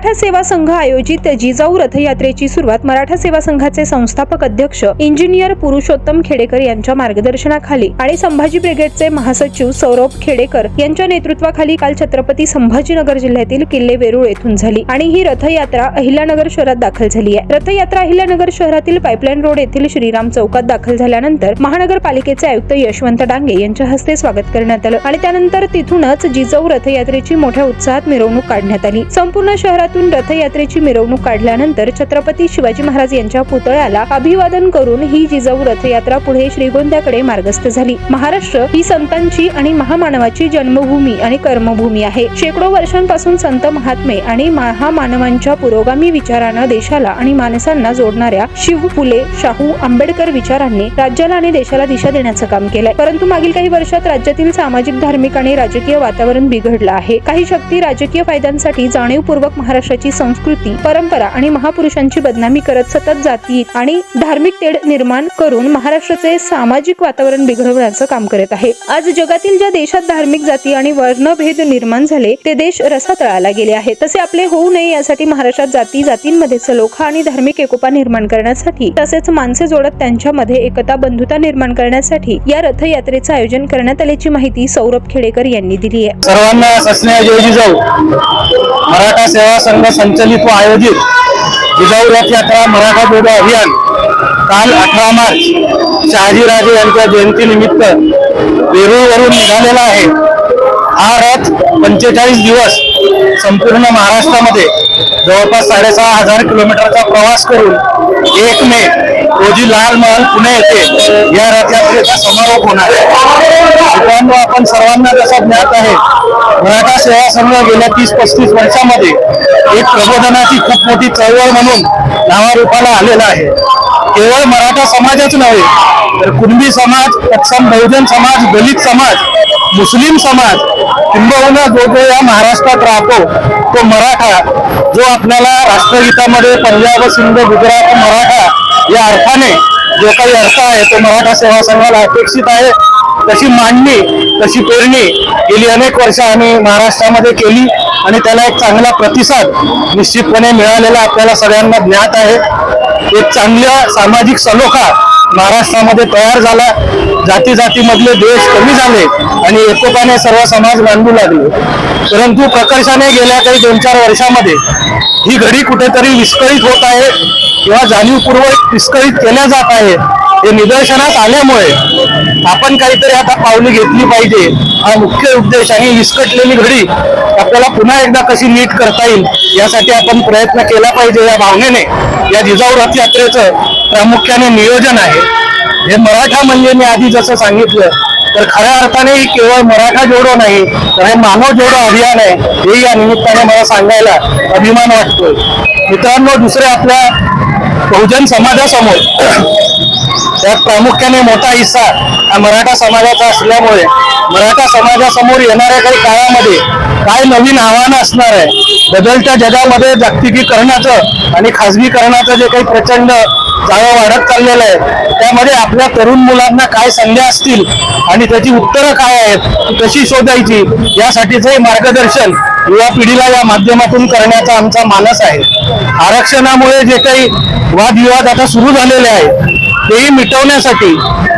मराठा सेवा संघ आयोजित जिजाऊ रथयात्रेची सुरुवात मराठा सेवा संघाचे संस्थापक अध्यक्ष इंजिनियर पुरुषोत्तम खेडेकर यांच्या मार्गदर्शनाखाली आणि संभाजी ब्रिगेडचे महासचिव सौरभ खेडेकर यांच्या नेतृत्वाखाली काल छत्रपती संभाजीनगर जिल्ह्यातील किल्ले वेरूळ येथून झाली आणि ही रथयात्रा अहिल्यानगर शहरात दाखल झाली आहे. रथयात्रा अहिल्यानगर शहरातील पाईपलाईन रोड येथील श्रीराम चौकात दाखल झाल्यानंतर महानगरपालिकेचे आयुक्त यशवंत डांगे यांच्या हस्ते स्वागत करण्यात आलं आणि त्यानंतर तिथूनच जिजाऊ रथयात्रेची मोठ्या उत्साहात मिरवणूक काढण्यात आली. संपूर्ण शहरात शहरातून रथयात्रेची मिरवणूक काढल्यानंतर छत्रपती शिवाजी महाराज यांच्या पुतळ्याला अभिवादन करून ही जिजाऊ रथयात्रा पुढे श्रीगोंद्याकडे मार्गस्थ झाली. महाराष्ट्र ही संतांची आणि महामानवाची जन्मभूमी आणि कर्मभूमी आहे. शेकडो वर्षांपासून संत महात्मे आणि महामानवांच्या पुरोगामी विचारानं देशाला आणि माणसांना जोडणाऱ्या शिव फुले शाहू आंबेडकर विचारांनी राज्याला आणि देशाला दिशा देण्याचं काम केलंय. परंतु मागील काही वर्षात राज्यातील सामाजिक धार्मिक आणि राजकीय वातावरण बिघडलं आहे. काही शक्ती राजकीय फायद्यांसाठी जाणीवपूर्वक महाराष्ट्राची संस्कृती परंपरा आणि महापुरुषांची बदनामी करत सतत जाती आणि धार्मिक तेढ निर्माण करून महाराष्ट्राचे सामाजिक वातावरण बिघडवण्याचं काम करत आहे. आज जगातील ज्या देशात धार्मिक जाती आणि वर्णभेद निर्माण झाले ते देश रसातळाला गेले आहेत. तसे आपले होऊ नये यासाठी महाराष्ट्रात जाती जातींमध्ये सलोखा आणि धार्मिक एकोपा निर्माण करण्यासाठी तसेच माणसे जोडत त्यांच्यामध्ये एकता बंधुता निर्माण करण्यासाठी या रथयात्रेचं आयोजन करण्यात आल्याची माहिती सौरभ खेडेकर यांनी दिली आहे. सर्वांना मराठा सेवा संघ संचलित व आयोजित जिजाऊ रथयात्रा मराठा जोडो अभियान काल अठरा मार्च शहाजीराजे यांच्या जयंतीनिमित्त वेरूळवरून निघालेला आहे. हा रथ पंचेचाळीस दिवस संपूर्ण महाराष्ट्रामध्ये जवळपास साडेसहा हजार किलोमीटरचा प्रवास करून एक मे रोजी लाल महल पुणे येथे या रथयात्रेचा समारोप होणार आहे. आपण सर्वांना जसं ज्ञात आहे मराठा सेवा संघ गेल्या तीस पस्तीस वर्षामध्ये एक प्रबोधनाची खूप मोठी चळवळ म्हणून नावारूपाला आलेला आहे. केवळ मराठा समाजच नव्हे तर कुणबी समाज तत्सम बहुजन समाज दलित समाज मुस्लिम समाज किंबहुना जो जो या महाराष्ट्रात राहतो तो मराठा. जो आपल्याला राष्ट्रगीतामध्ये पंजाब सिंध गुजरात मराठा या अर्थाने जो काही अर्थ आहे तो मराठा सेवा संघाला अपेक्षित आहे. तशी मांडणी तशी पेरणी गेली अनेक वर्ष आम्ही महाराष्ट्रामध्ये केली आणि त्याला एक चांगला प्रतिसाद निश्चितपणे मिळालेला आपल्याला सगळ्यांना ज्ञात आहे. एक चांगल्या सामाजिक सलोखा महाराष्ट्रामध्ये तयार झाला. जाती जातीमधले देश कमी झाले आणि एकोपाने सर्व समाज बांधू लागले. परंतु प्रकर्षाने गेल्या काही दोन चार वर्षामध्ये ही घडी कुठेतरी विस्कळीत होत आहे. किंवा जाणीवपूर्वक विस्कळीत केल्या जात आहे. हे निदर्शनास आल्यामुळे आपण काहीतरी आता पावली घेतली पाहिजे. हा मुख्य उद्देश आणि विस्कटलेली घडी आपल्याला पुन्हा एकदा कशी नीट करता येईल यासाठी आपण प्रयत्न केला पाहिजे या भावनेने. या जिजाऊ रथयात्रेचं प्रामुख्याने नियोजन आहे. हे मराठा म्हणजे मी आधी जसं सांगितलं तर खऱ्या अर्थाने ही केवळ मराठा जोडो नाही तर हे मानव जोडो अभियान आहे. हे या निमित्ताने मला सांगायला अभिमान वाटतोय. मित्रांनो दुसरे आपल्या बहुजन समाजासमोर. त्यात प्रामुख्याने मोठा हिस्सा हा मराठा समाजाचा असल्यामुळे मराठा समाजासमोर येणाऱ्या काही काळामध्ये काय नवीन आव्हानं असणार आहे बदलत्या जगामध्ये जागतिकीकरणाचं आणि खाजगीकरणाचं जे काही प्रचंड जाळं वाढत चाललेलं आहे त्यामध्ये आपल्या तरुण मुलांना काय संध्या असतील आणि त्याची उत्तरं काय आहेत कशी शोधायची यासाठीचं मार्गदर्शन युवा पिढीला या माध्यमातून करण्याचा आमचा मानस आहे. आरक्षणामुळे जे काही वादविवाद आता सुरू झालेले आहेत तेही मिटवण्यासाठी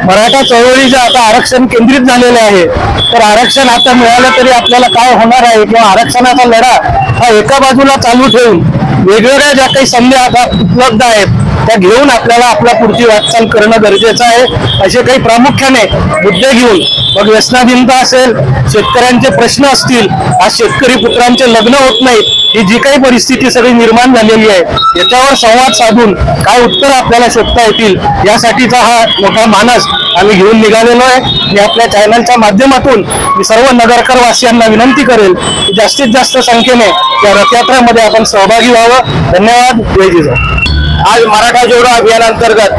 मराठा चळवळीचं आता आरक्षण केंद्रित झालेलं आहे. तर आरक्षण आता मिळालं तरी आपल्याला काय होणार आहे? किंवा आरक्षणाचा लढा हा एका बाजूला चालू ठेवून वेगवेगळ्या ज्या काही संधी आता उपलब्ध आहेत त्या घेऊन आपल्याला आपल्या पुढची वाटचाल करणं गरजेचं आहे. असे काही प्रामुख्याने मुद्दे घेऊन मग व्यसनाधीनता असेल शेतकऱ्यांचे प्रश्न असतील आज शेतकरी पुत्रांचे लग्न होत नाहीत ही जी काही परिस्थिती सगळी निर्माण झालेली आहे याच्यावर संवाद साधून काय उत्तर आपल्याला शोधता येतील यासाठीचा हा मोठा मानस आम्ही घेऊन निघालेलो आहे. मी आपल्या चॅनलच्या माध्यमातून मी सर्व नगरकर वासियांना विनंती करेल की जास्तीत जास्त संख्येने या रथयात्रामध्ये आपण सहभागी व्हावं. धन्यवाद. जय जिजाऊ. आज मराठा जोडो अभियानांतर्गत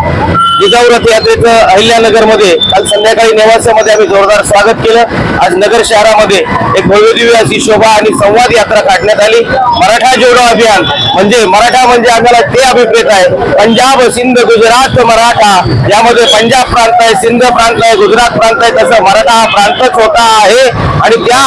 जिजाऊ रथयात्रेचं अहिल्यानगरमध्ये काल संध्याकाळी नेवास्यामध्ये आम्ही जोरदार स्वागत केलं. आज नगर शहरामध्ये एक भव्यदिव्य अशी शोभा आणि संवाद यात्रा काढण्यात आली. मराठा जोडो अभियान म्हणजे मराठा म्हणजे आम्हाला ते अभिप्रेत आहे. पंजाब सिंध गुजरात मराठा यामध्ये पंजाब प्रांत आहे सिंध प्रांत आहे गुजरात प्रांत आहे तसं मराठा हा प्रांतच होता आहे. आणि त्या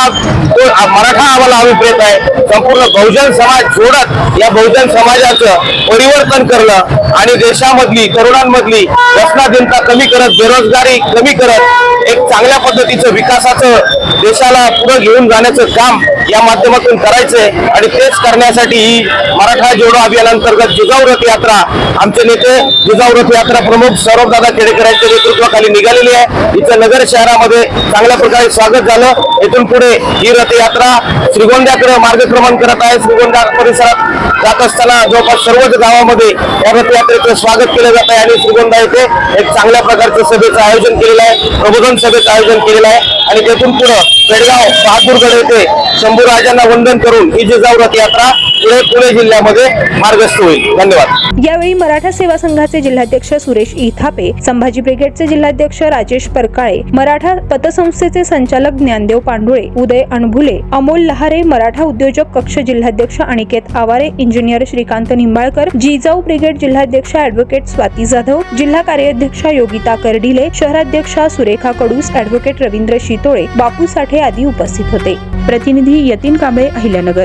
तो मराठा आम्हाला अभिप्रेत आहे. संपूर्ण बहुजन समाज जोडत या बहुजन समाजाचं परिवर्तन करणं आणि देशामधली तरुणांमधली व्यसनाधीनता कमी करत बेरोजगारी कमी करत एक चांगल्या पद्धतीचं विकासाचं देशाला पुढे घेऊन जाण्याचं काम या माध्यमातून करायचंय आणि तेच करण्यासाठी ही मराठा जोडो अभियानांतर्गत जिजाऊ रथ यात्रा आमचे नेते जिजाऊ रथ यात्रा प्रमुख सौरभदादा खेडेकर यांच्या नेतृत्वाखाली निघालेली आहे. इथं नगर शहरामध्ये चांगल्या प्रकारे स्वागत झालं. इथून पुढे ही रथयात्रा श्रीगोंद्याकडे मार्गक्रमण करत आहे. श्रीगोंदा परिसरात जात असताना जवळपास सर्वच गावामध्ये या रथयात्रेचं स्वागत केलं जात आहे आणि श्रीगोंदा येथे एक चांगल्या प्रकारचं सभेचं आयोजन केलेलं आहे. प्रबोधन सभेचं आयोजन केलेलं आहे. आणि तेथून पुढे पेडगाव बहादूरगड येथे शंभूराजांना वंदन करून ही जिजाऊ रथयात्रा पुढे पुणे जिल्ह्यामध्ये मार्गस्थ होईल. धन्यवाद. यावेळी मराठा सेवा संघाचे जिल्हाध्यक्ष सुरेश इथापे संभाजी ब्रिगेडचे जिल्हाध्यक्ष राजेश परकाळे मराठा पतसंस्थेचे संचालक ज्ञानदेव पांडुळे उदय अणभुले अमोल लहारे मराठा उद्योजक कक्ष जिल्हाध्यक्ष अनिकेत आवारे इंजिनियर श्रीकांत निंबाळकर जिजाऊ ब्रिगेड जिल्हाध्यक्ष अॅडव्होकेट स्वाती जाधव जिल्हा कार्याध्यक्षा योगिता कर्डिले शहराध्यक्षा सुरेखा कडूस अॅडव्होकेट रवींद्र शितोळे बापू साठे आदी उपस्थित होते. प्रतिनिधी यतीन कांबळे अहिल्यानगर.